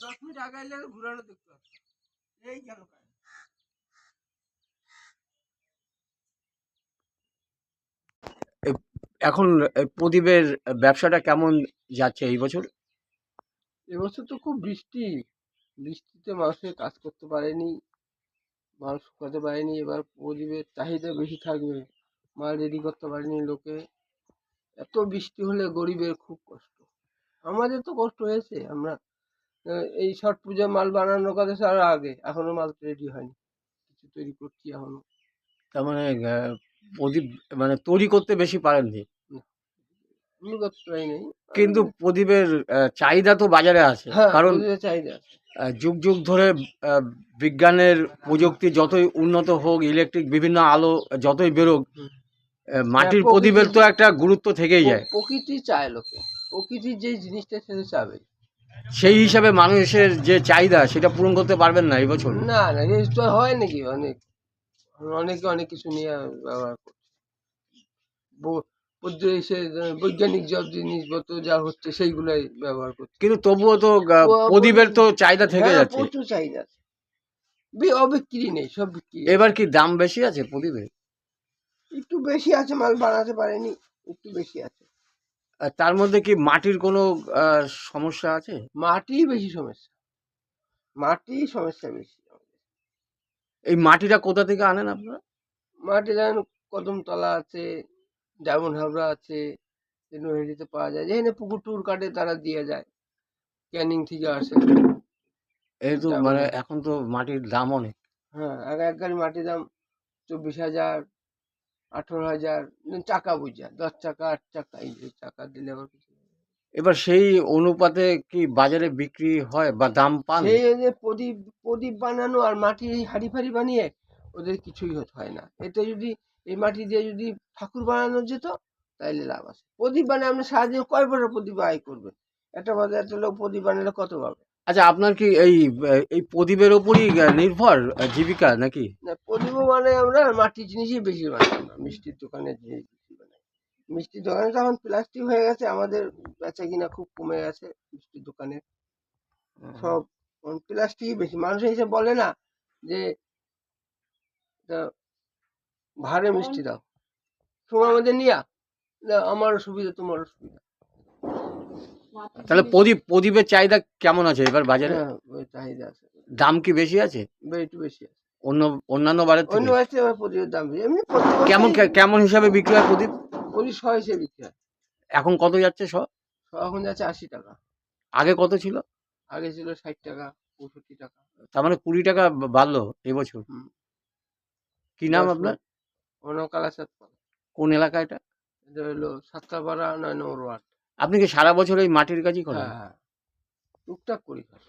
দশ মিনিট আগে এলে ঘুরানো দেখতে পাচ্ছি এই গেল কাজ এখন প্রদীপের ব্যবসাটা কেমন যাচ্ছে এই বছর? এবছর তো খুব বৃষ্টি। বৃষ্টিতে মানুষের কাজ করতে পারেনি মাল শুকাতে পারেনি। এবার প্রদীপের চাহিদা বেশি থাকবে মাল রেডি করতে পারেনি লোকে। এত বৃষ্টি হলে গরিবের খুব কষ্ট। আমাদের তো কষ্ট হয়েছে আমরা এই ছট পুজো মাল বানানোর কথা আরও আগে। এখনও মাল রেডি হয়নি। কিছু তৈরি করছি এখনও। তার মানে প্রদীপ মানে তৈরি করতে বেশি পারেননি? আমি করতে পারিনি কিন্তু প্রদীপের চাহিদা তো বাজারে আছে। হ্যাঁ কারণ চাহিদা যুগ যুগ ধরে বিজ্ঞানের প্রযুক্তি যতই উন্নত হোক ইলেকট্রিক বিভিন্ন আলো যতই বেরোক মাটির প্রদীপের তো একটা গুরুত্ব থেকেই যায়। প্রকৃতি চায় লোকে। প্রকৃতির যে জিনিসটা সেটা চাবে। সেই হিসাবে মানুষের যে চাহিদা সেটা পূরণ করতে পারবেন না এই বছর না না এই তো হয় নাকি? অনেক অনেকে অনেক কিছু নিয়ে ব্যবহার করছে। বৈজ্ঞানিক সব জিনিসপত্র যা হচ্ছে সেইগুলাই ব্যবহার করছে। কিন্তু তবুও তো প্রদীপের তো চাহিদা থেকে হ্যাঁ, যাচ্ছে। প্রচুর চাহিদা অবিক্রি নেই সব বিক্রি এবার কি দাম বেশি আছে প্রদীপের? একটু বেশি আছে মাল বানাতে পারেনি একটু বেশি আছে। তার মধ্যে কি মাটির কোনো সমস্যা আছে? মাটি বেশি সমস্যা। মাটি সমস্যা বেশি। এই মাটিটা কোথা থেকে আনেন আপনারা? মাটি যেমন কদমতলা আছে ডায়মন্ড হাবড়া আছে নহেরিতে পাওয়া যায়। যেখানে পুকুর টুর কাটে তারা দিয়ে যায় ক্যানিং থেকে আসে। এই তো মানে এখন তো মাটির দাম অনেক। হ্যাঁ আগে এক গাড়ি মাটির দাম চব্বিশ হাজার আঠেরো হাজার চাকা বুঝা দশ চাকা আট চাকা এই চাকা দিলে আবার কিছু। এবার সেই অনুপাতে কি বাজারে বিক্রি হয় বা দাম পান? সেই যে প্রদীপ প্রদীপ বানানো আর মাটি হাড়ি ফাড়ি বানিয়ে ওদের কিছুই হতে হয় না। এতে যদি এই মাটি দিয়ে যদি ঠাকুর বানানো যেত তাইলে লাভ আছে। প্রদীপ বানিয়ে আপনি সারাদিন কয় বড় প্রদীপ আয় করবেন একটা বাজার একটা লোক প্রদীপ বানালে কত পাবে? আচ্ছা আপনার কি এই এই প্রদীপের ওপরই নির্ভর জীবিকা নাকি? না প্রদীপও মানে আমরা মাটির জিনিসই বেশি বানাই মিষ্টির দোকানে জিনিস বেশি বানাই। মিষ্টির দোকানে তো এখন প্লাস্টিক হয়ে গেছে আমাদের বেচা কিনা খুব কমে গেছে মিষ্টির দোকানে। সব প্লাস্টিকই বেশি। মানুষ এসে বলে না যে ভারে মিষ্টি দাও। সময় মধ্যে নিয়া না, আমারও সুবিধা তোমারও সুবিধা। তাহলে প্রদীপ প্রদীপের চাহিদা কেমন আছে এবার বাজারে? হ্যাঁ চাহিদা আছে। দাম কি বেশি আছে? একটু বেশি আছে। অন্য অন্যান্য বারের অন্য থেকে আছে প্রদীপের দাম বেশি। এমনি কেমন কেমন হিসাবে বিক্রি হয় প্রদীপ? প্রদীপ শ হিসেবে বিক্রি হয়। এখন কত যাচ্ছে শ? এখন যাচ্ছে আশি টাকা। আগে কত ছিল? আগে ছিল ষাট টাকা পঁয়ষট্টি টাকা। তার মানে কুড়ি টাকা বাড়লো এবছর। কি নাম আপনার? অন্য কালাসাত পাড়া কোন এলাকা এটা? এটা হলো সাতকাপাড়া নয় নম্বর ওয়ার্ড। আপনি কি সারা বছর ওই মাটির কাজই করেন হ্যাঁ হ্যাঁ টুকটাক করি কাজ।